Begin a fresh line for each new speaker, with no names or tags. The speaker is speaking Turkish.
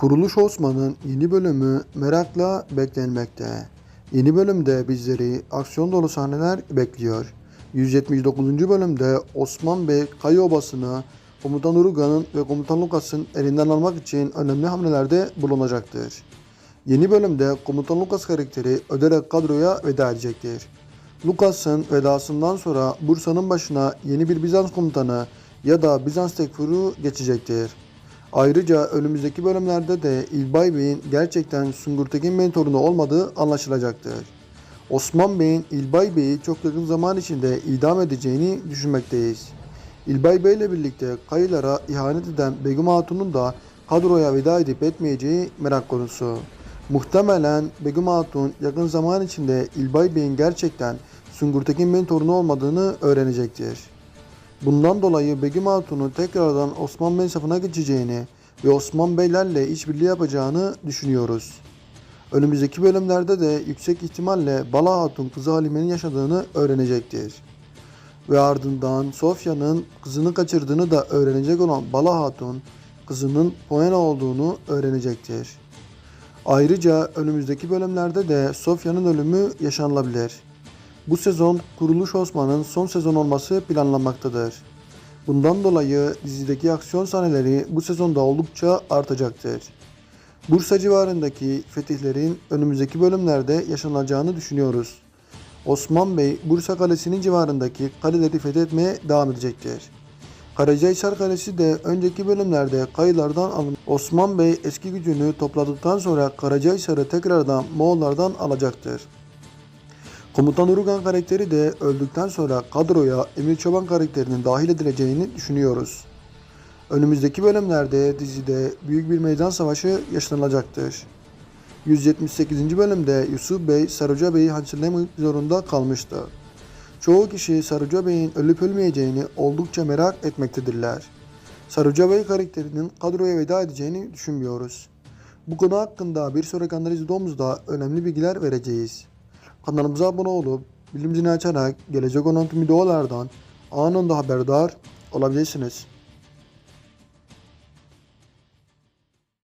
Kuruluş Osman'ın yeni bölümü merakla beklenmekte. Yeni bölümde bizleri aksiyon dolu sahneler bekliyor. 179. bölümde Osman Bey Kaya Obası'nı Komutan Uruga'nın ve Komutan Lukas'ın elinden almak için önemli hamlelerde bulunacaktır. Yeni bölümde Komutan Lukas karakteri öderek kadroya veda edecektir. Lukas'ın vedasından sonra Bursa'nın başına yeni bir Bizans komutanı ya da Bizans tekfuru geçecektir. Ayrıca önümüzdeki bölümlerde de İlbay Bey'in gerçekten Sungur Tekin Bey'in torunu olmadığı anlaşılacaktır. Osman Bey'in İlbay Bey'i çok yakın zaman içinde idam edeceğini düşünmekteyiz. İlbay Bey ile birlikte kayılara ihanet eden Begüm Hatun'un da kadroya veda edip etmeyeceği merak konusu. Muhtemelen Begüm Hatun yakın zaman içinde İlbay Bey'in gerçekten Sungur Tekin Bey'in torunu olmadığını öğrenecektir. Bundan dolayı Begüm Hatun'un tekrardan Osman Bey safına geçeceğini ve Osman Beylerle işbirliği yapacağını düşünüyoruz. Önümüzdeki bölümlerde de yüksek ihtimalle Bala Hatun kızı Halime'nin yaşadığını öğrenecektir. Ve ardından Sofya'nın kızını kaçırdığını da öğrenecek olan Bala Hatun kızının Poena olduğunu öğrenecektir. Ayrıca önümüzdeki bölümlerde de Sofya'nın ölümü yaşanılabilir. Bu sezon Kuruluş Osman'ın son sezon olması planlanmaktadır. Bundan dolayı dizideki aksiyon sahneleri bu sezonda oldukça artacaktır. Bursa civarındaki fetihlerin önümüzdeki bölümlerde yaşanacağını düşünüyoruz. Osman Bey Bursa Kalesi'nin civarındaki kaleleri fethetmeye devam edecektir. Karacahisar Kalesi de önceki bölümlerde kayılardan alın. Osman Bey eski gücünü topladıktan sonra Karacahisar'ı tekrardan Moğollardan alacaktır. Komutan Urugan karakteri de öldükten sonra kadroya Emir Çoban karakterinin dahil edileceğini düşünüyoruz. Önümüzdeki bölümlerde dizide büyük bir meydan savaşı yaşanacaktır. 178. bölümde Yusuf Bey Saruca Bey'i hançerlemek zorunda kalmıştı. Çoğu kişi Saruca Bey'in ölüp ölmeyeceğini oldukça merak etmektedirler. Saruca Bey karakterinin kadroya veda edeceğini düşünmüyoruz. Bu konu hakkında bir sonraki analiz videomuzda önemli bilgiler vereceğiz. Kanalımıza abone olup bildirim zilini açarak gelecek olan tüm videolardan anında haberdar olabilirsiniz.